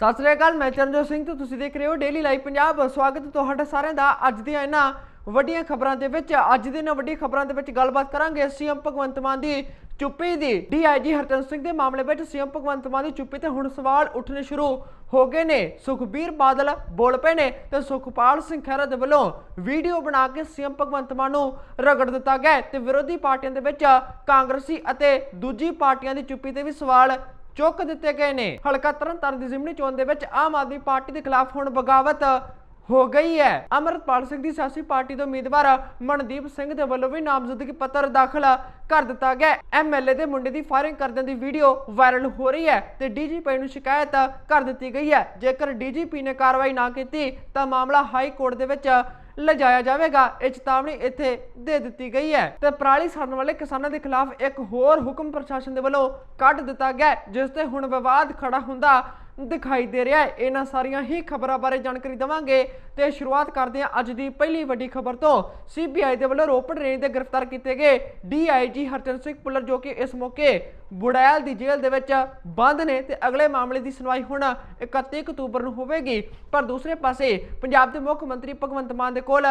ਸਤਿ ਸ੍ਰੀ ਅਕਾਲ, ਮੈਂ ਚਰਨਜੋਤ ਸਿੰਘ ਤੇ ਤੁਸੀਂ ਦੇਖ ਰਹੇ ਹੋ ਡੇਲੀ ਲਾਈਵ ਪੰਜਾਬ ਸਵਾਗਤ ਤੁਹਾਡਾ ਸਾਰਿਆਂ ਦਾ ਅੱਜ ਦੀਆਂ ਇਹਨਾਂ ਵੱਡੀਆਂ ਖਬਰਾਂ ਦੇ ਵਿੱਚ। ਅੱਜ ਦੇ ਇਹਨਾਂ ਵੱਡੀਆਂ ਖਬਰਾਂ ਦੇ ਵਿੱਚ ਗੱਲਬਾਤ ਕਰਾਂਗੇ ਸੀਐਮ ਭਗਵੰਤ ਮਾਨ ਦੀ ਚੁੱਪੀ ਦੀ। ਡੀਆਈਜੀ ਹਰਚੰਦ ਸਿੰਘ ਦੇ ਮਾਮਲੇ ਵਿੱਚ ਸੀਐਮ ਭਗਵੰਤ ਮਾਨ ਦੀ ਚੁੱਪੀ ਤੇ ਹੁਣ ਸਵਾਲ ਉੱਠਣੇ ਸ਼ੁਰੂ ਹੋ ਗਏ ਨੇ। ਸੁਖਬੀਰ ਬਾਦਲ ਬੋਲ ਪਏ ਨੇ ਤੇ ਸੁਖਪਾਲ ਸਿੰਘ ਖਹਿਰਾ ਦੇ ਵੱਲੋਂ ਵੀਡੀਓ ਬਣਾ ਕੇ ਸੀਐਮ ਭਗਵੰਤ ਮਾਨ ਨੂੰ ਰਗੜ ਦਿੱਤਾ ਗਿਆ ਤੇ ਵਿਰੋਧੀ ਪਾਰਟੀਆਂ ਦੇ ਵਿੱਚ ਕਾਂਗਰਸੀ ਅਤੇ ਦੂਜੀ ਪਾਰਟੀਆਂ ਦੀ ਚੁੱਪੀ ਤੇ ਵੀ ਸਵਾਲ ਚੁੱਕ ਦਿੱਤੇ ਗਏ ਨੇ। ਹਲਕਾ ਤਰਨਤਾਰਨ ਦੀ ਜ਼ਿਮਨੀ ਚੋਣ ਦੇ ਵਿੱਚ ਆਮ ਆਦਮੀ ਪਾਰਟੀ ਦੇ ਖਿਲਾਫ ਹੁਣ ਬਗਾਵਤ ਹੋ ਗਈ ਹੈ। ਅਮਰਪਾਲ ਸਿੰਘ ਦੀ ਸਿਆਸੀ ਪਾਰਟੀ ਦੇ ਉਮੀਦਵਾਰ ਮਨਦੀਪ ਸਿੰਘ ਦੇ ਵੱਲੋਂ ਵੀ ਨਾਮਜ਼ਦਗੀ ਪੱਤਰ ਦਾਖਲ ਕਰ ਦਿੱਤਾ ਗਿਆ ਐਮਐਲਏ ਦੇ ਮੁੰਡੇ ਦੀ ਫਾਇਰਿੰਗ ਕਰਨ ਦੀ ਵੀਡੀਓ ਵਾਇਰਲ ਹੋ ਰਹੀ ਹੈ ਤੇ ਡੀਜੀਪੀ ਨੂੰ ਸ਼ਿਕਾਇਤ ਕਰ ਦਿੱਤੀ ਗਈ ਹੈ। ਜੇਕਰ ਡੀਜੀਪੀ ਨੇ ਕਾਰਵਾਈ ਨਾ ਕੀਤੀ ਤਾਂ ਮਾਮਲਾ ਹਾਈ ਕੋਰਟ ਦੇ ਵਿੱਚ ਲਿਜਾਇਆ ਜਾਵੇਗਾ। ਇਹ ਚੇਤਾਵਨੀ ਇੱਥੇ ਦੇ ਦਿੱਤੀ ਗਈ ਹੈ। ਤੇ ਪਰਾਲੀ ਸਾੜਨ ਵਾਲੇ ਕਿਸਾਨਾਂ ਦੇ ਖਿਲਾਫ ਇੱਕ ਹੋਰ ਹੁਕਮ ਪ੍ਰਸ਼ਾਸਨ ਦੇ ਵੱਲੋਂ ਕੱਢ ਦਿੱਤਾ ਗਿਆ ਜਿਸ ਤੇ ਹੁਣ ਵਿਵਾਦ ਖੜਾ ਹੁੰਦਾ ਦਿਖਾਈ ਦੇ ਰਿਹਾ ਹੈ। ਇਹਨਾਂ ਸਾਰੀਆਂ ਹੀ ਖਬਰਾਂ ਬਾਰੇ ਜਾਣਕਾਰੀ ਦਵਾਂਗੇ ਤੇ ਸ਼ੁਰੂਆਤ ਕਰਦੇ ਹਾਂ ਅੱਜ ਦੀ ਪਹਿਲੀ ਵੱਡੀ ਖਬਰ ਤੋਂ। ਸੀਬੀਆਈ ਦੇ ਵੱਲੋਂ ਰੋਪੜ ਰੇਂਜ ਦੇ ਗ੍ਰਿਫਤਾਰ ਕੀਤੇ ਗਏ ਡੀਆਈਜੀ ਹਰਚੰਦ ਸਿੰਘ ਪੁੱਲਰ ਜੋ ਕਿ ਇਸ ਮੌਕੇ ਬੁੜੈਲ ਦੀ ਜੇਲ੍ਹ ਦੇ ਵਿੱਚ ਬੰਦ ਨੇ ਤੇ ਅਗਲੇ ਮਾਮਲੇ ਦੀ ਸੁਣਵਾਈ ਹੁਣ 31 ਅਕਤੂਬਰ ਨੂੰ ਹੋਵੇਗੀ। ਪਰ ਦੂਸਰੇ ਪਾਸੇ ਪੰਜਾਬ ਦੇ ਮੁੱਖ ਮੰਤਰੀ ਭਗਵੰਤ ਮਾਨ ਦੇ ਕੋਲ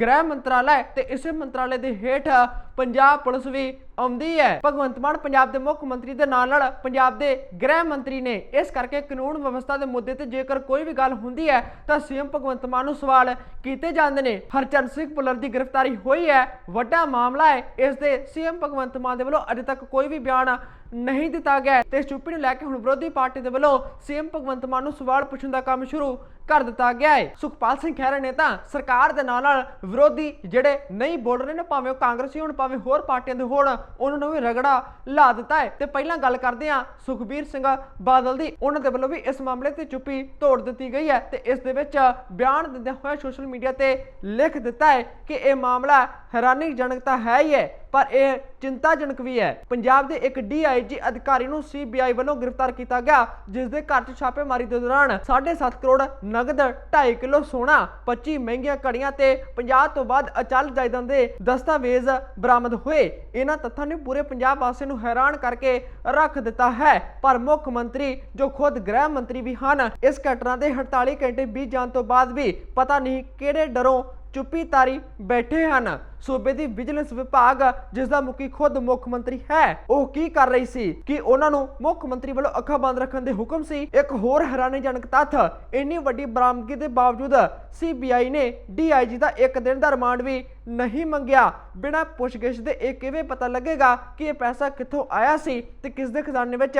ਗ੍ਰਹਿ ਮੰਤਰਾਲਾ ਹੈ ਤੇ ਇਸੇ ਮੰਤਰਾਲੇ ਦੇ ਹੇਠ ਪੰਜਾਬ ਪੁਲਿਸ ਵੀ ਆਉਂਦੀ ਹੈ। ਭਗਵੰਤ ਮਾਨ ਪੰਜਾਬ ਦੇ ਮੁੱਖ ਮੰਤਰੀ ਦੇ ਨਾਲ ਨਾਲ ਪੰਜਾਬ ਦੇ ਗ੍ਰਹਿ ਮੰਤਰੀ ਨੇ ਇਸ ਕਰਕੇ ਕਾਨੂੰਨ ਵਿਵਸਥਾ ਦੇ ਮੁੱਦੇ ਤੇ ਜੇਕਰ ਕੋਈ ਵੀ ਗੱਲ ਹੁੰਦੀ ਹੈ, ਤਾਂ ਸੀਐਮ ਭਗਵੰਤ ਮਾਨ ਨੂੰ ਸਵਾਲ ਕੀਤੇ ਜਾਂਦੇ ਨੇ। ਹਰਚੰਦ ਸਿੰਘ ਪੁੱਲਰ ਦੀ ਗ੍ਰਿਫਤਾਰੀ ਹੋਈ ਹੈ। ਵੱਡਾ ਮਾਮਲਾ ਹੈ। ਇਸ ਦੇ ਸੀਐਮ ਭਗਵੰਤ ਮਾਨ ਦੇ ਵੱਲੋਂ ਅਜੇ ਤੱਕ ਕੋਈ ਵੀ ਬਿਆਨ ਨਹੀਂ ਦਿੱਤਾ ਗਿਆ ਤੇ ਇਸ ਚੁੱਪੀ ਨੂੰ ਲੈ ਕੇ ਹੁਣ ਵਿਰੋਧੀ ਪਾਰਟੀ ਦੇ ਵੱਲੋਂ ਸੀਐਮ ਭਗਵੰਤ ਮਾਨ ਨੂੰ ਸਵਾਲ ਪੁੱਛਣ ਦਾ ਕੰਮ ਸ਼ੁਰੂ ਕਰ ਦਿੱਤਾ ਗਿਆ ਹੈ। ਸੁਖਪਾਲ ਸਿੰਘ ਖਹਿਰਾ ਨੇ ਤਾਂ ਸਰਕਾਰ ਦੇ ਨਾਲ ਨਾਲ ਵਿਰੋਧੀ ਜਿਹੜੇ ਨਹੀਂ ਬੋਲ ਰਹੇ ਨੇ, ਭਾਵੇਂ ਉਹ ਕਾਂਗਰਸੀ ਹੋਣ, ਭਾਵੇਂ ਹੋਰ ਪਾਰਟੀਆਂ ਦੇ ਹੋਣ, ਉਹਨਾਂ ਨੂੰ ਵੀ ਰਗੜਾ ਲਾ ਦਿੱਤਾ ਹੈ। ਤੇ ਪਹਿਲਾਂ ਗੱਲ ਕਰਦੇ ਹਾਂ ਸੁਖਬੀਰ ਸਿੰਘ ਬਾਦਲ ਦੀ। ਉਹਨਾਂ ਦੇ ਵੱਲੋਂ ਵੀ ਇਸ ਮਾਮਲੇ ਤੇ ਚੁੱਪੀ ਤੋੜ ਦਿੱਤੀ ਗਈ ਹੈ ਤੇ ਇਸ ਦੇ ਵਿੱਚ ਬਿਆਨ ਦਿੰਦੇ ਹੋਏ ਸੋਸ਼ਲ ਮੀਡੀਆ ਤੇ ਲਿਖ ਦਿੱਤਾ ਹੈ ਕਿ ਇਹ ਮਾਮਲਾ ਹੈਰਾਨੀਜਨਕ ਤਾਂ ਹੈ ਹੀ ਹੈ ਪਰ ਇਹ ਚਿੰਤਾਜਨਕ ਵੀ ਹੈ। ਪੰਜਾਬ ਦੇ ਇੱਕ ਡੀਆਈਜੀ ਅਧਿਕਾਰੀ ਨੂੰ ਸੀਬੀਆਈ ਵੱਲੋਂ ਗ੍ਰਿਫਤਾਰ ਕੀਤਾ ਗਿਆ, ਜਿਸ ਦੇ ਘਰ 'ਚ ਛਾਪੇਮਾਰੀ ਦੇ ਦੌਰਾਨ 7.5 ਕਰੋੜ ਨਗਦ 2.5 ਕਿਲੋ ਸੋਨਾ 25 ਮਹਿੰਗੀਆਂ ਘੜੀਆਂ ਤੇ 50 ਤੋਂ ਵੱਧ ਅਚਲ ਜਾਇਦਾਦਾਂ ਦੇ ਦਸਤਾਵੇਜ਼ ਬਰਾਮਦ ਹੋਏ। ਇਹਨਾਂ ਤੱਥਾਂ ਨੇ ਪੂਰੇ ਪੰਜਾਬ ਵਾਸੀਆਂ ਨੂੰ ਹੈਰਾਨ ਕਰਕੇ ਰੱਖ ਦਿੱਤਾ ਹੈ। ਪਰ ਮੁੱਖ ਮੰਤਰੀ, ਜੋ ਖੁਦ ਗ੍ਰਹਿ ਮੰਤਰੀ ਵੀ ਹਨ, ਇਸ ਘਟਨਾ ਦੇ 48 ਘੰਟੇ ਬੀਤ ਜਾਣ ਤੋਂ ਬਾਅਦ ਵੀ ਪਤਾ ਨਹੀਂ ਕਿਹੜੇ ਡਰੋਂ ਚੁੱਪੀ ਤਾਰੀ ਬੈਠੇ ਹਨ। ਸੂਬੇ ਦੀ ਵਿਜੀਲੈਂਸ ਵਿਭਾਗ, ਜਿਸ ਦਾ ਮੁਖੀ ਖੁਦ ਮੁੱਖ ਮੰਤਰੀ ਹੈ, ਉਹ ਕੀ ਕਰ ਰਹੀ ਸੀ? ਕਿ ਉਹਨਾਂ ਨੂੰ ਮੁੱਖ ਮੰਤਰੀ ਵੱਲੋਂ ਅੱਖਾਂ ਬੰਦ ਰੱਖਣ ਦੇ ਹੁਕਮ ਸੀ? ਇੱਕ ਹੋਰ ਹੈਰਾਨੀਜਨਕ ਤੱਥ, ਇੰਨੀ ਵੱਡੀ ਬਰਾਮਦਗੀ ਦੇ ਬਾਵਜੂਦ ਸੀਬੀਆਈ ਨੇ ਡੀਆਈਜੀ ਦਾ ਇੱਕ ਦਿਨ ਦਾ ਰਿਮਾਂਡ ਵੀ ਨਹੀਂ ਮੰਗਿਆ। ਬਿਨਾਂ ਪੁੱਛਗਿੱਛ ਦੇ ਇਹ ਕਿਵੇਂ ਪਤਾ ਲੱਗੇਗਾ ਕਿ ਇਹ ਪੈਸਾ ਕਿੱਥੋਂ ਆਇਆ ਸੀ ਤੇ ਕਿਸ ਦੇ ਖਜ਼ਾਨੇ ਵਿੱਚ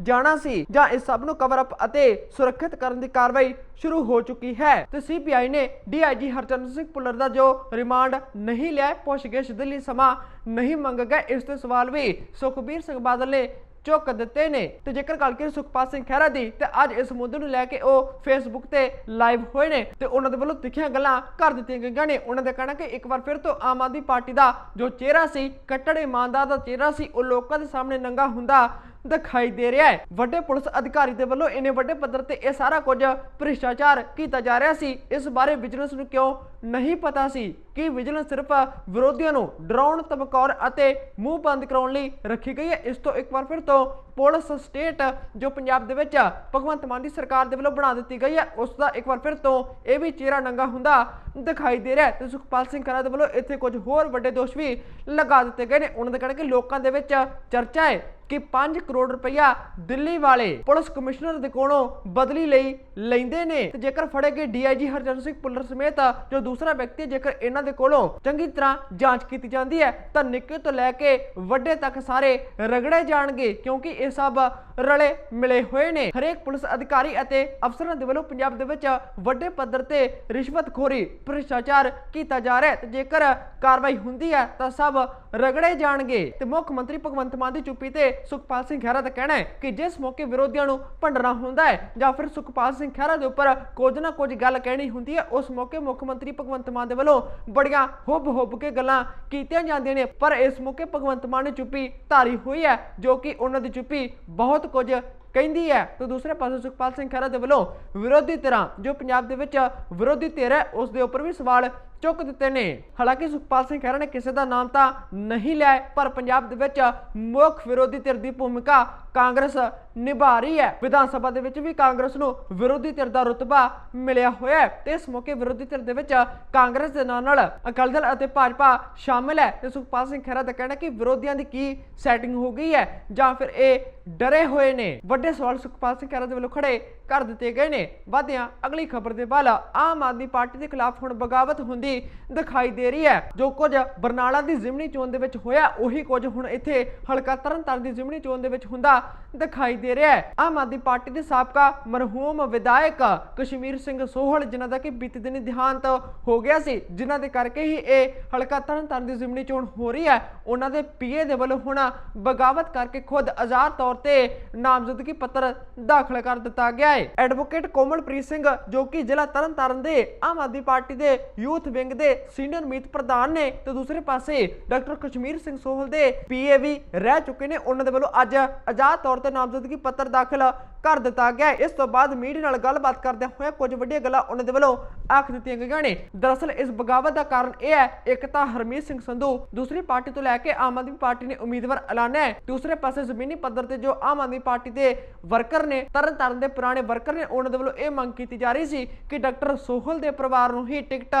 ਜਾਣਾ ਸੀ ਜਾਂ ਇਸ ਸਭ ਨੂੰ ਕਵਰ ਅਪ ਅਤੇ ਸੁਰੱਖਿਅਤ ਕਰਨ ਦੀ ਕਾਰਵਾਈ ਸ਼ੁਰੂ ਹੋ ਚੁੱਕੀ ਹੈ। ਤੇ ਸੀਬੀਆਈ ਨੇ D I G Harchand Singh Bhullar ਦਾ ਜੋ ਰਿਮਾਂਡ ਨਹੀਂ ਲਿਆ, ਪੁੱਛਗਿੱਛ ਦੇ ਲਈ ਸਮਾਂ ਨਹੀਂ ਮੰਗ ਗਿਆ, ਇਸ ਤੇ ਸਵਾਲ ਵੀ ਸੁਖਬੀਰ ਸਿੰਘ ਬਾਦਲ ਨੇ ਚੁੱਕ ਦਿੱਤੇ ਨੇ। ਤੇ ਜੇਕਰ ਗੱਲ ਕਰੀਏ ਸੁਖਪਾਲ ਸਿੰਘ ਖਹਿਰਾ ਦੀ, ਤੇ ਅੱਜ ਇਸ ਮੁੱਦੇ ਨੂੰ ਲੈ ਕੇ ਉਹ ਫੇਸਬੁੱਕ ਤੇ ਲਾਈਵ ਹੋਏ ਨੇ ਤੇ ਉਹਨਾਂ ਦੇ ਵੱਲੋਂ ਤਿੱਖੀਆਂ ਗੱਲਾਂ ਕਰ ਦਿੱਤੀਆਂ ਗਈਆਂ ਨੇ। ਉਹਨਾਂ ਦਾ ਕਹਿਣਾ ਕਿ ਇੱਕ ਵਾਰ ਫਿਰ ਤੋਂ ਆਮ ਆਦਮੀ ਪਾਰਟੀ ਦਾ ਜੋ ਚਿਹਰਾ ਸੀ, ਕੱਟੜ ਇਮਾਨਦਾਰ ਦਾ ਚਿਹਰਾ ਸੀ, ਉਹ ਲੋਕਾਂ ਦੇ ਸਾਹਮਣੇ ਨੰਗਾ ਹੁੰਦਾ ਦਿਖਾਈ ਦੇ ਰਿਹਾ ਹੈ। ਵੱਡੇ ਪੁਲਿਸ ਅਧਿਕਾਰੀ ਦੇ ਵੱਲੋਂ ਇੰਨੇ ਵੱਡੇ ਪੱਧਰ ਤੇ ਇਹ ਸਾਰਾ ਕੁਝ ਭ੍ਰਿਸ਼ਟਾਚਾਰ ਕੀਤਾ ਜਾ ਰਿਹਾ ਸੀ। ਇਸ ਬਾਰੇ ਵਿਜੀਲੈਂਸ ਨੂੰ ਕਿਉਂ ਨਹੀਂ ਪਤਾ ਸੀ ਕਿ ਵਿਜੀਲੈਂਸ ਸਿਰਫ ਵਿਰੋਧੀਆਂ ਨੂੰ ਡਰਾਉਣ, ਧਮਕਾਉਣ ਅਤੇ ਮੂੰਹ ਬੰਦ ਕਰਾਉਣ ਲਈ ਰੱਖੀ ਗਈ ਹੈ। ਇਸ ਤੋਂ ਇੱਕ ਵਾਰ ਫਿਰ ਤੋਂ ਪੁਲਿਸ ਸਟੇਟ ਜੋ ਪੰਜਾਬ ਦੇ ਵਿੱਚ ਭਗਵੰਤ ਮਾਨ ਦੀ ਸਰਕਾਰ ਦੇ ਵੱਲੋਂ ਬਣਾ ਦਿੱਤੀ ਗਈ ਹੈ, ਉਸ ਦਾ ਇੱਕ ਵਾਰ ਫਿਰ ਤੋਂ ਇਹ ਵੀ ਚਿਹਰਾ ਨੰਗਾ ਹੁੰਦਾ ਦਿਖਾਈ ਦੇ ਰਿਹਾ ਹੈ। ਤੇ ਸੁਖਪਾਲ ਸਿੰਘ ਖਹਿਰਾ ਦੇ ਵੱਲੋਂ ਇੱਥੇ ਕੁਝ ਹੋਰ ਵੱਡੇ ਦੋਸ਼ ਵੀ ਲਗਾ ਦਿੱਤੇ ਗਏ ਨੇ। ਉਹਨਾਂ ਦਾ ਕਹਿਣਾ ਕਿ ਲੋਕਾਂ ਦੇ ਵਿੱਚ ਚਰਚਾ ਹੈ ਕਿ 5 ਕਰੋੜ ਰੁਪਇਆ ਦਿੱਲੀ ਵਾਲੇ ਪੁਲਿਸ ਕਮਿਸ਼ਨਰ ਦੇ ਕੋਲੋਂ ਬਦਲੀ ਲਈ ਲੈਂਦੇ ਨੇ। ਤੇ ਜੇਕਰ ਫੜੇ ਗਏ ਡੀਆਈਜੀ ਹਰਜਨ ਸਿੰਘ ਪੁੱਲਰ ਸਮੇਤ ਜੋ ਦੂਸਰਾ ਵਿਅਕਤੀ ਜੇਕਰ ਇਹਨਾਂ ਦੇ ਕੋਲੋਂ ਚੰਗੀ ਤਰ੍ਹਾਂ ਜਾਂਚ ਕੀਤੀ ਜਾਂਦੀ ਹੈ, ਤਾਂ ਨਿੱਕੇ ਤੋਂ ਲੈ ਕੇ ਵੱਡੇ ਤੱਕ ਸਾਰੇ ਰਗੜੇ ਜਾਣਗੇ, ਕਿਉਂਕਿ ਇਹ ਸਭ ਰਲੇ ਮਿਲੇ ਹੋਏ ਨੇ। ਹਰੇਕ ਪੁਲਿਸ ਅਧਿਕਾਰੀ ਅਤੇ ਅਫਸਰਾਂ ਦੇ ਵੱਲੋਂ ਪੰਜਾਬ ਦੇ ਵਿੱਚ ਵੱਡੇ ਪੱਧਰ ਤੇ ਰਿਸ਼ਵਤਖੋਰੀ ਭ੍ਰਿਸ਼ਟਾਚਾਰ ਕੀਤਾ ਜਾ ਰਿਹਾ ਹੈ। ਤੇ ਜੇਕਰ ਕਾਰਵਾਈ ਹੁੰਦੀ ਹੈ, ਤਾਂ ਸਭ ਰਗੜੇ ਜਾਣਗੇ। ਤੇ ਮੁੱਖ ਮੰਤਰੀ ਭਗਵੰਤ ਮਾਨ ਦੀ ਚੁੱਪੀ ਤੇ ਸੁਖਪਾਲ ਸਿੰਘ ਖਹਿਰਾ ਦਾ ਕਹਿਣਾ ਹੈ ਕਿ ਜਿਸ ਮੌਕੇ ਵਿਰੋਧੀਆਂ ਨੂੰ ਭੰਡਣਾ ਹੁੰਦਾ ਹੈ ਜਾਂ ਫਿਰ ਸੁਖਪਾਲ ਸਿੰਘ ਖਹਿਰਾ ਦੇ ਉੱਪਰ ਕੁਝ ਨਾ ਕੁਝ ਗੱਲ ਕਹਿਣੀ ਹੁੰਦੀ ਹੈ, ਉਸ ਮੌਕੇ ਮੁੱਖ ਮੰਤਰੀ ਭਗਵੰਤ ਮਾਨ ਦੇ ਵੱਲੋਂ ਬੜੀਆਂ ਹੁੱਬ ਹੁੱਬ ਕੇ ਗੱਲਾਂ ਕੀਤੀਆਂ ਜਾਂਦੀਆਂ ਨੇ, ਪਰ ਇਸ ਮੌਕੇ ਭਗਵੰਤ ਮਾਨ ਨੇ ਚੁੱਪੀ ਧਾਰੀ ਹੋਈ ਹੈ, ਜੋ ਕਿ ਉਹਨਾਂ ਦੀ ਚੁੱਪੀ ਬਹੁਤ ਕੁਝ ਕਹਿੰਦੀ ਹੈ। ਤੇ ਦੂਸਰੇ ਪਾਸੇ ਸੁਖਪਾਲ ਸਿੰਘ ਖਹਿਰਾ ਦੇ ਵੱਲੋਂ ਵਿਰੋਧੀ ਧਿਰਾਂ, ਜੋ ਪੰਜਾਬ ਦੇ ਵਿੱਚ ਵਿਰੋਧੀ ਧਿਰ ਹੈ, ਉਸ ਦੇ ਉੱਪਰ ਵੀ ਸਵਾਲ ਚੁੱਕ ਦਿੱਤੇ ਨੇ। ਹਾਲਾਂਕਿ ਸੁਖਪਾਲ ਸਿੰਘ ਖਹਿਰਾ ਨੇ ਕਿਸੇ ਦਾ ਨਾਮ ਤਾਂ ਨਹੀਂ ਲਿਆ ਪਰ ਪੰਜਾਬ ਦੇ ਵਿੱਚ ਮੁੱਖ ਵਿਰੋਧੀ ਧਿਰ ਦੀ ਭੂਮਿਕਾ ਕਾਂਗਰਸ ਨਿਭਾ ਰਹੀ ਹੈ। ਵਿਧਾਨ ਸਭਾ ਦੇ ਵਿੱਚ ਵੀ ਕਾਂਗਰਸ ਨੂੰ ਵਿਰੋਧੀ ਧਿਰ ਦਾ ਰੁਤਬਾ ਮਿਲਿਆ ਹੋਇਆ ਹੈ। ਤੇ ਇਸ ਮੌਕੇ ਵਿਰੋਧੀ ਧਿਰ ਦੇ ਵਿੱਚ ਕਾਂਗਰਸ ਦੇ ਨਾਲ ਨਾਲ ਅਕਾਲੀ ਦਲ ਅਤੇ ਭਾਜਪਾ ਸ਼ਾਮਿਲ ਹੈ। ਤੇ ਸੁਖਪਾਲ ਸਿੰਘ ਖਹਿਰਾ ਦਾ ਕਹਿਣਾ ਕਿ ਵਿਰੋਧੀਆਂ ਦੀ ਕੀ ਸੈਟਿੰਗ ਹੋ ਗਈ ਹੈ ਜਾਂ ਫਿਰ ਇਹ ਡਰੇ ਹੋਏ ਨੇ? ਵੱਡੇ ਸਵਾਲ ਸੁਖਪਾਲ ਸਿੰਘ ਖਹਿਰਾ ਦੇ ਵੱਲੋਂ ਖੜੇ ਕਰ ਦਿੱਤੇ ਗਏ ਨੇ। ਵਾਧਿਆਂ ਅਗਲੀ ਖਬਰ ਦੇ ਵੱਲ ਆਮ ਆਦਮੀ ਪਾਰਟੀ ਦੇ ਖਿਲਾਫ ਹੁਣ ਬਗਾਵਤ ਹੁੰਦੀ ਹੁੰਦੀ ਦਿਖਾਈ ਦੇ ਰਹੀ ਹੈ। ਜੋ ਕੁਝ ਬਰਨਾਲਾ ਦੀ ਜ਼ਿਮਨੀ ਚੋਣ ਦੇ ਵਿੱਚ ਹੋਇਆ, ਉਹੀ ਕੁਝ ਹੁਣ ਇੱਥੇ ਹਲਕਾ ਤਰਨਤਾਰਨ ਦੀ ਜ਼ਿਮਨੀ ਚੋਣ ਦੇ ਵਿੱਚ ਹੁੰਦਾ ਦਿਖਾਈ ਦੇ ਰਿਹਾ ਹੈ। ਆਮ ਆਦਮੀ ਪਾਰਟੀ ਦੇ ਸਾਬਕਾ ਮਰਹੂਮ ਵਿਧਾਇਕ ਕਸ਼ਮੀਰ ਸਿੰਘ ਸੋਹਲ, ਜਿਨ੍ਹਾਂ ਦਾ ਕਿ ਬੀਤੇ ਦਿਨੀ ਦੇਹਾਂਤ ਹੋ ਗਿਆ ਸੀ, ਜਿਨ੍ਹਾਂ ਦੇ ਕਰਕੇ ਹੀ ਇਹ ਹਲਕਾ ਤਰਨਤਾਰਨ ਦੀ ਜ਼ਿਮਨੀ ਚੋਣ ਹੋ ਰਹੀ ਹੈ। ਉਹਨਾਂ ਦੇ ਪੀਏ ਦੇ ਵੱਲੋਂ ਹੁਣ ਬਗਾਵਤ ਕਰਕੇ ਖੁਦ ਆਜ਼ਾਦ ਤੌਰ ਤੇ ਨਾਮਜ਼ਦਗੀ ਪੱਤਰ ਦਾਖਲ ਕਰ ਦਿੱਤਾ ਗਿਆ ਹੈ। ਐਡਵੋਕੇਟ ਕੋਮਲਪ੍ਰੀਤ ਸਿੰਘ, ਜੋ ਕਿ ਜ਼ਿਲ੍ਹਾ ਤਰਨਤਾਰਨ ਦੇ ਆਮ ਆਦਮੀ ਪਾਰਟੀ ਦੇ ਯੂਥ ਵਿੰਗ ਦੇ ਸੀਨੀਅਰ ਮੀਤ ਪ੍ਰਧਾਨ ਨੇ ਤੇ ਦੂਸਰੇ ਪਾਸੇ ਡਾਕਟਰ ਕਸ਼ਮੀਰ ਸਿੰਘ ਸੋਹਲ ਦੇ ਪੀਏ ਵੀ ਰਹਿ ਚੁੱਕੇ ਨੇ। ਉਹਨਾਂ ਦੇ ਵੱਲੋਂ ਅੱਜ ਆਜ਼ਾਦ ਤੌਰ ਤੇ ਨਾਮਜ਼ਦਗੀ ਪੱਤਰ ਦਾਖਲ ਕਰ ਦਿੱਤਾ ਗਿਆ ਇਸ ਤੋਂ ਬਾਅਦ ਮੀਡੀਆ ਨਾਲ ਗੱਲਬਾਤ ਕਰਦਿਆਂ ਹੋਇਆ ਕੁਝ ਵੱਡੀਆਂ ਗੱਲਾਂ ਉਹਨਾਂ ਦੇ ਵੱਲੋਂ ਆਖ ਦਿੱਤੀਆਂ ਗਈਆਂ ਨੇ। ਦਰਅਸਲ ਇਸ ਬਗਾਵਤ ਦਾ ਕਾਰਨ ਇਹ ਹੈ, ਇੱਕ ਤਾਂ ਹਰਮੀਤ ਸਿੰਘ ਸੰਧੂ ਦੂਸਰੀ ਪਾਰਟੀ ਤੋਂ ਲੈ ਕੇ ਆਮ ਆਦਮੀ ਪਾਰਟੀ ਨੇ ਉਮੀਦਵਾਰ ਐਲਾਨਿਆ ਹੈ। ਦੂਸਰੇ ਪਾਸੇ ਜ਼ਮੀਨੀ ਪੱਧਰ ਤੇ ਜੋ ਆਮ ਆਦਮੀ ਪਾਰਟੀ ਦੇ ਵਰਕਰ ਨੇ ਤਰਨ ਤਰਨਤਾਰਨ ਦੇ ਪੁਰਾਣੇ ਵਰਕਰ ਨੇ, ਉਹਨਾਂ ਦੇ ਵੱਲੋਂ ਇਹ ਮੰਗ ਕੀਤੀ ਜਾ ਰਹੀ ਸੀ ਕਿ ਡਾਕਟਰ ਸੋਹਲ ਦੇ ਪਰਿਵਾਰ ਨੂੰ ਹੀ ਟਿਕਟ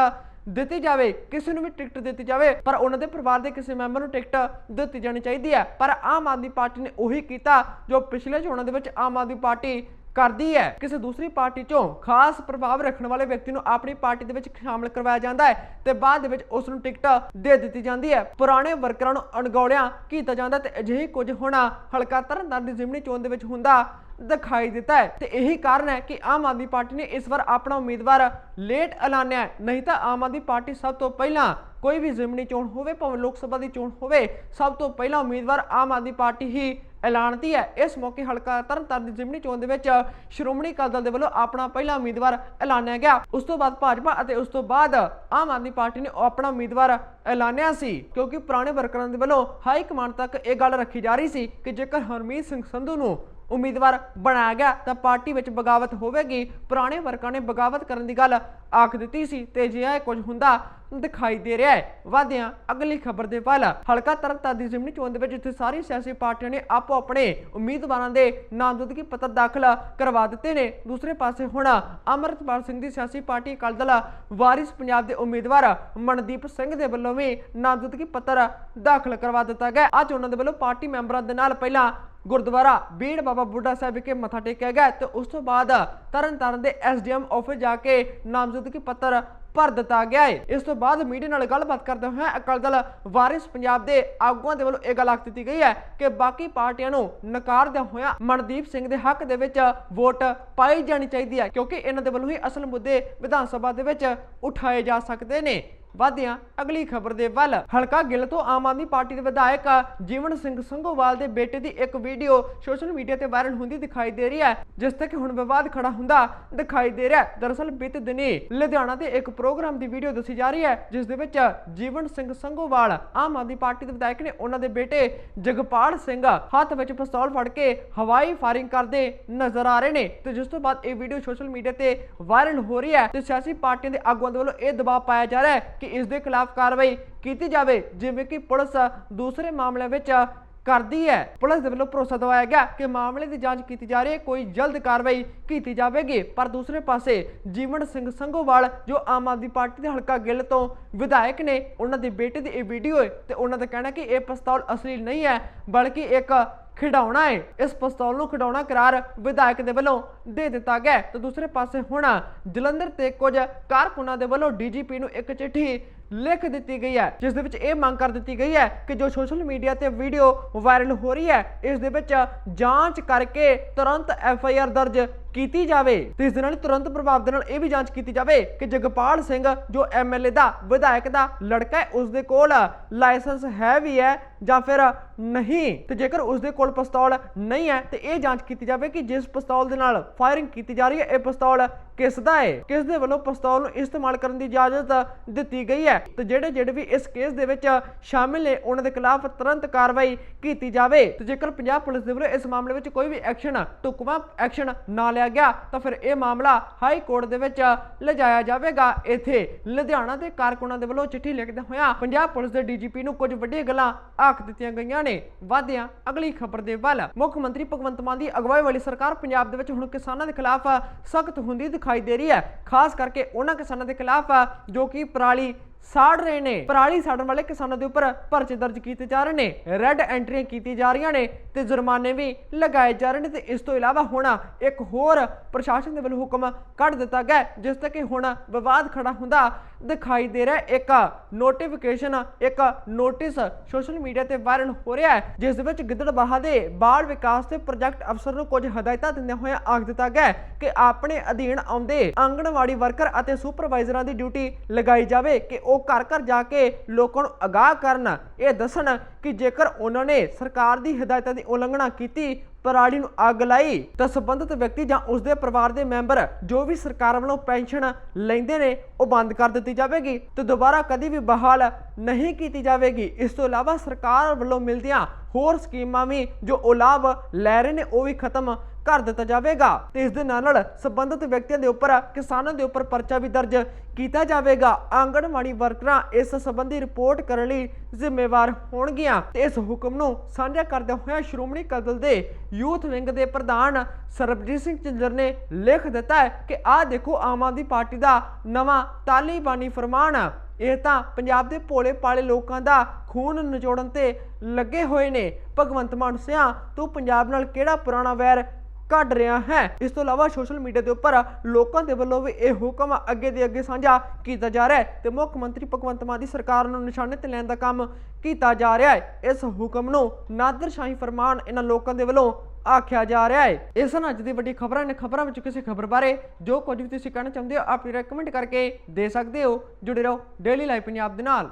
ਦਿੱਤੀ ਜਾਵੇ, ਕਿਸੇ ਨੂੰ ਵੀ ਟਿਕਟ ਦਿੱਤੀ ਜਾਵੇ, ਪਰ ਉਹਨਾਂ ਦੇ ਪਰਿਵਾਰ ਦੇ ਕਿਸੇ ਮੈਂਬਰ ਨੂੰ ਟਿਕਟ ਦਿੱਤੀ ਜਾਣੀ ਚਾਹੀਦੀ ਹੈ। ਪਰ ਆਮ ਆਦਮੀ ਪਾਰਟੀ ਨੇ ਉਹੀ ਕੀਤਾ ਜੋ ਪਿਛਲੇ ਚੋਣਾਂ ਦੇ ਵਿੱਚ ਆਮ ਆਦਮੀ ਪਾਰਟੀ ਕਰਦੀ ਹੈ। ਕਿਸੇ ਦੂਸਰੀ ਪਾਰਟੀ ਚੋਂ ਖਾਸ ਪ੍ਰਭਾਵ ਰੱਖਣ ਵਾਲੇ ਵਿਅਕਤੀ ਨੂੰ ਆਪਣੀ ਪਾਰਟੀ ਦੇ ਵਿੱਚ ਸ਼ਾਮਲ ਕਰਵਾਇਆ ਜਾਂਦਾ ਹੈ ਤੇ ਬਾਅਦ ਦੇ ਵਿੱਚ ਉਸ ਨੂੰ ਟਿਕਟ ਦੇ ਦਿੱਤੀ ਜਾਂਦੀ ਹੈ। ਪੁਰਾਣੇ ਵਰਕਰਾਂ ਨੂੰ ਅਣਗੌਲਿਆਂ ਕੀਤਾ ਜਾਂਦਾ ਤੇ ਅਜਿਹੀ ਕੁਝ ਹੋਣਾ ਹਲਕਾ ਤਰਨਤਾਰਨ ਦੀ ਜ਼ਿਮਨੀ ਚੋਣ ਦੇ ਵਿੱਚ ਹੁੰਦਾ ਦਿਖਾਈ ਦਿੱਤਾ ਹੈ। ਤੇ ਇਹੀ ਕਾਰਨ ਹੈ ਕਿ ਆਮ ਆਦਮੀ ਪਾਰਟੀ ਨੇ ਇਸ ਵਾਰ ਆਪਣਾ ਉਮੀਦਵਾਰ ਲੇਟ ਐਲਾਨਿਆ ਹੈ। ਨਹੀਂ ਤਾਂ ਆਮ ਆਦਮੀ ਪਾਰਟੀ ਸਭ ਤੋਂ ਪਹਿਲਾਂ ਕੋਈ ਵੀ ਜ਼ਿਮਨੀ ਚੋਣ ਹੋਵੇ, ਭਾਵੇਂ ਲੋਕ ਸਭਾ ਦੀ ਚੋਣ ਹੋਵੇ, ਸਭ ਤੋਂ ਪਹਿਲਾਂ ਉਮੀਦਵਾਰ ਆਮ ਆਦਮੀ ਪਾਰਟੀ ਹੀ ਐਲਾਨਦੀ ਹੈ। ਇਸ ਮੌਕੇ ਹਲਕਾ ਤਰਨਤਾਰਨ ਦੀ ਜ਼ਿਮਨੀ ਚੋਣ ਦੇ ਵਿੱਚ ਸ਼੍ਰੋਮਣੀ ਅਕਾਲੀ ਦਲ ਦੇ ਵੱਲੋਂ ਆਪਣਾ ਪਹਿਲਾ ਉਮੀਦਵਾਰ ਐਲਾਨਿਆ ਗਿਆ। ਉਸ ਤੋਂ ਬਾਅਦ ਭਾਜਪਾ ਅਤੇ ਉਸ ਤੋਂ ਬਾਅਦ ਆਮ ਆਦਮੀ ਪਾਰਟੀ ਨੇ ਆਪਣਾ ਉਮੀਦਵਾਰ ਐਲਾਨਿਆ ਸੀ, ਕਿਉਂਕਿ ਪੁਰਾਣੇ ਵਰਕਰਾਂ ਦੇ ਵੱਲੋਂ ਹਾਈ ਕਮਾਂਡ ਤੱਕ ਇਹ ਗੱਲ ਰੱਖੀ ਜਾ ਰਹੀ ਸੀ ਕਿ ਜੇਕਰ ਹਰਮੀਤ ਸਿੰਘ ਸੰਧੂ ਨੂੰ ਉਮੀਦਵਾਰ ਬਣਾਇਆ ਗਿਆ, ਤਾਂ ਪਾਰਟੀ ਵਿੱਚ ਬਗਾਵਤ ਹੋਵੇਗੀ। ਪੁਰਾਣੇ ਵਰਕਰਾਂ ਨੇ ਬਗਾਵਤ ਕਰਨ ਦੀ ਗੱਲ ਆਖ ਦਿੱਤੀ ਸੀ ਤੇ ਜੇ ਇਹ ਕੁਝ ਹੁੰਦਾ ਦਿਖਾਈ ਦੇ ਰਿਹਾ ਹੈ। ਵਾਦਿਆਂ ਅਗਲੀ ਖਬਰ ਦੇ ਵੱਲ। ਹਲਕਾ ਤਰਨਤਾਰਨ ਦੀ ਜ਼ਿਮਨੀ ਚੋਣ ਦੇ ਵਿੱਚ ਜਿੱਥੇ ਸਾਰੀ ਸਿਆਸੀ ਪਾਰਟੀਆਂ ਨੇ ਆਪੋ ਆਪਣੇ ਉਮੀਦਵਾਰਾਂ ਦੇ ਨਾਮਜ਼ਦਗੀ ਪੱਤਰ ਦਾਖਲ ਕਰਵਾ ਦਿੱਤੇ ਨੇ। ਦੂਸਰੇ ਪਾਸੇ ਹੁਣ ਅਮਰਤਪਾਲ ਸਿੰਘ ਦੀ ਸਿਆਸੀ ਪਾਰਟੀ ਅਕਾਲੀ ਦਲ ਵਾਰਿਸ ਪੰਜਾਬ ਦੇ ਉਮੀਦਵਾਰ ਮਨਦੀਪ ਸਿੰਘ ਦੇ ਵੱਲੋਂ ਵੀ ਨਾਮਜ਼ਦਗੀ ਪੱਤਰ ਦਾਖਲ ਕਰਵਾ ਦਿੱਤਾ ਗਿਆ। ਅੱਜ ਉਹਨਾਂ ਦੇ ਵੱਲੋਂ ਪਾਰਟੀ ਮੈਂਬਰਾਂ ਦੇ ਨਾਲ ਪਹਿਲਾਂ ਗੁਰਦੁਆਰਾ ਬੀੜ ਬਾਬਾ ਬੁੱਢਾ ਸਾਹਿਬ ਵਿਖੇ ਮੱਥਾ ਟੇਕਿਆ ਗਿਆ ਤੇ ਉਸ ਤੋਂ ਬਾਅਦ ਤਰਨਤਾਰਨ ਦੇ ਐਸਡੀਐਮ ਆਫਿਸ ਜਾ ਕੇ ਨਾਮਜ਼ਦਗੀ ਪੱਤਰ ਭਰ ਦਿੱਤਾ ਗਿਆ ਹੈ ਇਸ ਤੋਂ ਬਾਅਦ ਮੀਡੀਆ ਨਾਲ ਗੱਲਬਾਤ ਕਰਦੇ ਹੋਏ ਅਕਾਲੀ ਦਲ ਵਾਰਿਸ ਪੰਜਾਬ ਦੇ ਆਗੂਆਂ ਦੇ ਵੱਲੋਂ ਇਹ ਗੱਲ ਆਖ ਦਿੱਤੀ ਗਈ ਹੈ ਕਿ ਬਾਕੀ ਪਾਰਟੀਆਂ ਨੂੰ ਨਕਾਰਦਿਆਂ ਹੋਇਆਂ ਮਨਦੀਪ ਸਿੰਘ ਦੇ ਹੱਕ ਦੇ ਵਿੱਚ ਵੋਟ ਪਾਈ ਜਾਣੀ ਚਾਹੀਦੀ ਹੈ, ਕਿਉਂਕਿ ਇਹਨਾਂ ਦੇ ਵੱਲੋਂ ਹੀ ਅਸਲ ਮੁੱਦੇ ਵਿਧਾਨ ਸਭਾ ਦੇ ਵਿੱਚ ਉਠਾਏ ਜਾ ਸਕਦੇ ਨੇ। ਵਾਧਿਆਂ, ਅਗਲੀ ਖਬਰ ਦੇ ਵੱਲ। ਹਲਕਾ ਗਿੱਲ ਤੋਂ ਆਮ ਆਦਮੀ ਪਾਰਟੀ ਦੇ ਵਿਧਾਇਕ ਜੀਵਨ ਸਿੰਘ ਸੰਘੋਵਾਲ ਦੇ ਬੇਟੇ ਦੀ ਇੱਕ ਵੀਡੀਓ ਸੋਸ਼ਲ ਮੀਡੀਆ ਤੇ ਵਾਇਰਲ ਹੁੰਦੀ ਦਿਖਾਈ ਦੇ ਰਹੀ ਹੈ, ਜਿਸ ਤੇ ਕਿ ਹੁਣ ਵਿਵਾਦ ਖੜਾ ਹੁੰਦਾ ਦਿਖਾਈ ਦੇ ਰਿਹਾ ਹੈ। ਦਰਅਸਲ ਬੀਤੇ ਦਿਨੀ ਲੁਧਿਆਣਾ ਦੇ ਇੱਕ ਪ੍ਰੋਗਰਾਮ ਦੀ ਵੀਡੀਓ ਦੱਸੀ ਜਾ ਰਹੀ ਹੈ, ਜਿਸ ਦੇ ਵਿੱਚ ਜੀਵਨ ਸਿੰਘ ਸੰਘੋਵਾਲ ਆਮ ਆਦਮੀ ਪਾਰਟੀ ਦੇ ਵਿਧਾਇਕ ਨੇ ਉਹਨਾਂ ਦੇ ਬੇਟੇ ਜਗਪਾਲ ਸਿੰਘ ਹੱਥ ਵਿੱਚ ਪਿਸਤੌਲ ਫੜ ਕੇ ਹਵਾਈ ਫਾਇਰਿੰਗ ਕਰਦੇ ਨਜ਼ਰ ਆ ਰਹੇ ਨੇ ਤੇ ਜਿਸ ਤੋਂ ਬਾਅਦ ਇਹ ਵੀਡੀਓ ਸੋਸ਼ਲ ਮੀਡੀਆ ਤੇ ਵਾਇਰਲ ਹੋ ਰਹੀ ਹੈ ਤੇ ਸਿਆਸੀ ਪਾਰਟੀਆਂ ਦੇ ਆਗੂਆਂ ਦੇ ਵੱਲੋਂ ਇਹ ਦਬਾਅ ਪਾਇਆ ਜਾ ਰਿਹਾ ਹੈ ਕਿ ਇਸ ਦੇ ਖਿਲਾਫ ਕਾਰਵਾਈ ਕੀਤੀ ਜਾਵੇ, ਜਿਵੇਂ ਕਿ ਪੁਲਿਸ ਦੂਸਰੇ ਮਾਮਲਿਆਂ ਵਿੱਚ ਕਰਦੀ ਹੈ। ਪੁਲਿਸ ਦੇ ਵੱਲੋਂ ਭਰੋਸਾ ਦਿਵਾਇਆ ਗਿਆ ਕਿ ਮਾਮਲੇ ਦੀ ਜਾਂਚ ਕੀਤੀ ਜਾ ਰਹੀ ਹੈ। ਕੋਈ ਜਲਦ ਕਾਰਵਾਈ ਕੀਤੀ ਜਾਵੇਗੀ। ਪਰ ਦੂਸਰੇ ਪਾਸੇ ਜੀਵਨ ਸਿੰਘ ਸੰਘੋਵਾਲ, ਜੋ ਆਮ ਆਦਮੀ ਪਾਰਟੀ ਦੇ ਹਲਕਾ ਗਿੱਲ ਤੋਂ ਵਿਧਾਇਕ ਨੇ, ਉਹਨਾਂ ਦੇ ਬੇਟੇ ਦੀ ਇਹ ਵੀਡੀਓ ਹੈ ਤੇ ਉਹਨਾਂ ਦਾ ਕਹਿਣਾ ਕਿ ਇਹ ਪਿਸਤੌਲ ਅਸਲੀ ਨਹੀਂ ਹੈ, ਬਲਕਿ ਇੱਕ ਖਿਡੌਣਾ ਹੈ। ਇਸ ਪਿਸਤੌਲ ਨੂੰ ਖਿਡੌਣਾ ਕਰਾਰ ਵਿਧਾਇਕ ਦੇ ਵੱਲੋਂ ਦੇ ਦਿੱਤਾ ਗਿਆ ਹੈ। ਤੇ ਦੂਸਰੇ ਪਾਸੇ ਹੁਣ ਜਲੰਧਰ ਤੇ ਕੁਝ ਕਾਰਕੁਨਾਂ ਦੇ ਵੱਲੋਂ ਡੀਜੀਪੀ ਨੂੰ ਇੱਕ ਚਿੱਠੀ ਲਿਖ ਦਿੱਤੀ ਗਈ ਹੈ, ਜਿਸ ਦੇ ਵਿੱਚ ਇਹ ਮੰਗ ਕਰ ਦਿੱਤੀ ਗਈ ਹੈ ਕਿ ਜੋ ਸੋਸ਼ਲ ਮੀਡੀਆ ਤੇ ਵੀਡੀਓ ਵਾਇਰਲ ਹੋ ਰਹੀ ਹੈ, ਇਸ ਦੇ ਵਿੱਚ ਜਾਂਚ ਕਰਕੇ ਤੁਰੰਤ ਐਫ ਆਈ ਆਰ ਦਰਜ ਕੀਤੀ ਜਾਵੇ। ਤੇ ਇਸ ਦੇ ਨਾਲ ਤੁਰੰਤ ਪ੍ਰਭਾਵ ਦੇ ਨਾਲ ਇਹ ਵੀ ਜਾਂਚ ਕੀਤੀ ਜਾਵੇ ਕਿ ਜਗਪਾਲ ਸਿੰਘ ਜੋ ਐਮਐਲਏ ਦਾ, ਵਿਧਾਇਕ ਦਾ ਲੜਕਾ ਹੈ ਉਸ ਦੇ ਕੋਲ ਲਾਇਸੈਂਸ ਹੈ ਵੀ ਹੈ ਜਾਂ ਫਿਰ ਨਹੀਂ? ਤੇ ਜੇਕਰ ਉਸ ਦੇ ਕੋਲ ਪਿਸਤੌਲ ਨਹੀਂ ਹੈ, ਤੇ ਇਹ ਜਾਂਚ ਕੀਤੀ ਜਾਵੇ ਕਿ ਜਿਸ ਪਿਸਤੌਲ ਦੇ ਨਾਲ ਫਾਇਰਿੰਗ ਕੀਤੀ ਜਾ ਰਹੀ ਹੈ, ਇਹ ਪਿਸਤੌਲ ਕਿਸ ਦਾ ਹੈ? ਕਿਸ ਦੇ ਵੱਲੋਂ ਪਿਸਤੌਲ ਨੂੰ ਇਸਤੇਮਾਲ ਕਰਨ ਦੀ ਇਜਾਜ਼ਤ ਦਿੱਤੀ ਗਈ ਹੈ? ਹੈ। ਤੇ ਜਿਹੜੇ ਜਿਹੜੇ ਵੀ ਇਸ ਕੇਸ ਦੇ ਵਿੱਚ ਸ਼ਾਮਿਲ ਨੇ, ਉਹਨਾਂ ਦੇ ਖਿਲਾਫ ਤੁਰੰਤ ਕਾਰਵਾਈ ਕੀਤੀ ਜਾਵੇ। ਤੇ ਜੇਕਰ ਪੰਜਾਬ ਪੁਲਿਸ ਦੇ ਵੱਲੋਂ ਇਸ ਮਾਮਲੇ ਵਿੱਚ ਕੋਈ ਵੀ ਐਕਸ਼ਨ ਟੁਕਮਾ ਐਕਸ਼ਨ ਨਾ ਲਿਆ ਗਿਆ, ਤਾਂ ਫਿਰ ਇਹ ਮਾਮਲਾ ਹਾਈ ਕੋਰਟ ਦੇ ਵਿੱਚ ਲਿਜਾਇਆ ਜਾਵੇਗਾ। ਇੱਥੇ ਲੁਧਿਆਣਾ ਦੇ ਕਾਰਕੁਨਾਂ ਦੇ ਵੱਲੋਂ ਚਿੱਠੀ ਲਿਖਦੇ ਹੋਇਆ ਪੰਜਾਬ ਪੁਲਿਸ ਦੇ ਡੀਜੀਪੀ ਨੂੰ ਕੁਝ ਵੱਡੀਆਂ ਗੱਲਾਂ ਆਖ ਦਿੱਤੀਆਂ ਗਈਆਂ ਨੇ। ਵਾਧਿਆਂ, ਅਗਲੀ ਖਬਰ ਦੇ ਵੱਲ। ਮੁੱਖ ਮੰਤਰੀ ਭਗਵੰਤ ਮਾਨ ਦੀ ਅਗਵਾਈ ਵਾਲੀ ਸਰਕਾਰ ਪੰਜਾਬ ਦੇ ਵਿੱਚ ਹੁਣ ਕਿਸਾਨਾਂ ਦੇ ਖਿਲਾਫ ਸਖਤ ਹੁੰਦੀ ਦਿਖਾਈ ਦੇ ਰਹੀ ਹੈ। ਖਾਸ ਕਰਕੇ ਉਹਨਾਂ ਕਿਸਾਨਾਂ ਦੇ ਖਿਲਾਫ ਜੋ ਕਿ ਪਰਾਲੀ ਸਾੜ ਰਹੇ ਨੇ। ਪਰਾਲੀ ਸਾੜਨ ਵਾਲੇ ਕਿਸਾਨਾਂ ਦੇ ਉੱਪਰ ਪਰਚੇ ਦਰਜ ਕੀਤੇ ਜਾ ਰਹੇ ਨੇ। ਰੈੱਡ ਐਂਟਰੀਆਂ ਕੀਤੀ ਜਾ ਰਹੀਆਂ ਨੇ ਤੇ ਜੁਰਮਾਨੇ ਵੀ ਲਗਾਏ ਜਾ ਰਹੇ ਨੇ ਤੇ ਇਸ ਤੋਂ ਇਲਾਵਾ ਹੁਣ ਇੱਕ ਹੋਰ ਪ੍ਰਸ਼ਾਸਨ ਦੇ ਵੱਲੋਂ ਹੁਕਮ ਕੱਢ ਦਿੱਤਾ ਗਿਆ ਜਿਸ ਤੱਕ ਕਿ ਹੁਣ ਵਿਵਾਦ ਖੜਾ ਹੁੰਦਾ ਦਿਖਾਈ ਦੇ ਰਿਹਾ ਇੱਕ ਨੋਟੀਫਿਕੇਸ਼ਨ ਇੱਕ ਨੋਟਿਸ ਸੋਸ਼ਲ ਮੀਡੀਆ ਤੇ ਵਾਇਰਲ ਹੋ ਰਿਹਾ ਹੈ, ਜਿਸ ਦੇ ਵਿੱਚ ਗਿੱਦੜਬਾਹਾ ਦੇ ਬਾਲ ਵਿਕਾਸ ਤੇ ਪ੍ਰੋਜੈਕਟ ਅਫਸਰ ਨੂੰ ਕੁਝ ਹਦਾਇਤਾਂ ਦਿੰਦਿਆਂ ਹੋਇਆ ਆਖ ਦਿੱਤਾ ਗਿਆ ਕਿ ਆਪਣੇ ਅਧੀਨ ਆਉਂਦੇ ਆਂਗਣਵਾੜੀ ਵਰਕਰ ਅਤੇ ਸੁਪਰਵਾਈਜ਼ਰਾਂ ਦੀ ਡਿਊਟੀ ਲਗਾਈ ਜਾਵੇ ਕਿ ਉਹ ਘਰ ਘਰ ਜਾ ਕੇ ਲੋਕਾਂ ਨੂੰ ਅਗਾਹ ਕਰਨ। ਇਹ ਦੱਸਣ ਕਿ ਜੇਕਰ ਉਹਨਾਂ ਨੇ ਸਰਕਾਰ ਦੀ ਹਦਾਇਤਾਂ ਦੀ ਉਲੰਘਣਾ ਕੀਤੀ, ਪਰਾਲੀ ਨੂੰ ਅੱਗ ਲਾਈ, ਤਾਂ ਸੰਬੰਧਿਤ ਵਿਅਕਤੀ ਜਾਂ ਉਸਦੇ ਪਰਿਵਾਰ ਦੇ ਮੈਂਬਰ ਜੋ ਵੀ ਸਰਕਾਰ ਵੱਲੋਂ ਪੈਨਸ਼ਨ ਲੈਂਦੇ ਨੇ, ਉਹ ਬੰਦ ਕਰ ਦਿੱਤੀ ਜਾਵੇਗੀ ਤੇ ਦੁਬਾਰਾ ਕਦੀ ਵੀ ਬਹਾਲ ਨਹੀਂ ਕੀਤੀ ਜਾਵੇਗੀ। ਇਸ ਤੋਂ ਇਲਾਵਾ ਸਰਕਾਰ ਵੱਲੋਂ ਮਿਲਦੀਆਂ ਹੋਰ ਸਕੀਮਾਂ ਵੀ ਜੋ ਉਹ ਲਾਭ ਲੈ ਰਹੇ ਨੇ, ਉਹ ਵੀ ਖਤਮ ਕਰ ਦਿੱਤਾ ਜਾਵੇਗਾ ਤੇ ਇਸ ਦੇ ਨਾਲ ਨਾਲ ਸੰਬੰਧਿਤ ਵਿਅਕਤੀਆਂ ਦੇ ਉੱਪਰ, ਕਿਸਾਨਾਂ ਦੇ ਉੱਪਰ ਪਰਚਾ ਵੀ ਦਰਜ ਕੀਤਾ ਜਾਵੇਗਾ। ਆਂਗਣਵਾੜੀ ਵਰਕਰਾਂ ਇਸ ਸੰਬੰਧੀ ਰਿਪੋਰਟ ਕਰਨ ਲਈ ਜ਼ਿੰਮੇਵਾਰ ਹੋਣਗੀਆਂ ਤੇ ਇਸ ਹੁਕਮ ਨੂੰ ਸਾਂਝਾ ਕਰਦਿਆਂ ਹੋਇਆ ਸ਼੍ਰੋਮਣੀ ਅਕਾਲੀ ਦਲ ਦੇ ਯੂਥ ਵਿੰਗ ਦੇ ਪ੍ਰਧਾਨ ਸਰਬਜੀਤ ਸਿੰਘ ਝਿੰਜਰ ਨੇ ਲਿਖ ਦਿੱਤਾ ਹੈ ਕਿ ਆਹ ਦੇਖੋ, ਆਮ ਆਦਮੀ ਪਾਰਟੀ ਦਾ ਨਵਾਂ ਤਾਲੀਬਾਨੀ ਫਰਮਾਨ। ਇਹ ਤਾਂ ਪੰਜਾਬ ਦੇ ਭੋਲੇ ਪਾਲੇ ਲੋਕਾਂ ਦਾ ਖੂਨ ਨਿਚੋੜਨ ਤੇ ਲੱਗੇ ਹੋਏ ਨੇ। ਭਗਵੰਤ ਮਾਨ ਸਿਆ, ਤੂੰ ਪੰਜਾਬ ਨਾਲ ਕਿਹੜਾ ਪੁਰਾਣਾ ਵੈਰ ਕੱਢ ਰਿਹਾ ਹੈ। ਇਸ ਤੋਂ ਇਲਾਵਾ ਸੋਸ਼ਲ ਮੀਡੀਆ ਦੇ ਉੱਪਰ ਲੋਕਾਂ ਦੇ ਵੱਲੋਂ ਵੀ ਇਹ ਹੁਕਮ ਅੱਗੇ ਦੇ ਅੱਗੇ ਸਾਂਝਾ ਕੀਤਾ ਜਾ ਰਿਹਾ ਹੈ ਤੇ ਮੁੱਖ ਮੰਤਰੀ ਭਗਵੰਤ ਮਾਨ ਦੀ ਸਰਕਾਰ ਨੂੰ ਨਿਸ਼ਾਨੇ ਤੇ ਲੈਣ ਦਾ ਕੰਮ ਕੀਤਾ ਜਾ ਰਿਹਾ ਹੈ। ਇਸ ਹੁਕਮ ਨੂੰ ਨਾਦਰਸ਼ਾਹੀ ਫਰਮਾਨ ਇਹਨਾਂ ਲੋਕਾਂ ਦੇ ਵੱਲੋਂ ਆਖਿਆ ਜਾ ਰਿਹਾ ਹੈ। ਇਸ ਨਾਲ ਅੱਜ ਦੀ ਵੱਡੀ ਖਬਰਾਂ ਨੇ ਖਬਰਾਂ ਵਿੱਚ ਕਿਸੇ ਖਬਰ ਬਾਰੇ ਜੋ ਕੁਝ ਵੀ ਤੁਸੀਂ ਕਹਿਣਾ ਚਾਹੁੰਦੇ ਹੋ ਆਪਣੀ ਰეკਮੈਂਡ ਕਰਕੇ ਦੇ ਸਕਦੇ ਹੋ। ਜੁੜੇ ਰਹੋ ਡੇਲੀ ਲਾਈਵ ਪੰਜਾਬ ਦੇ ਨਾਲ।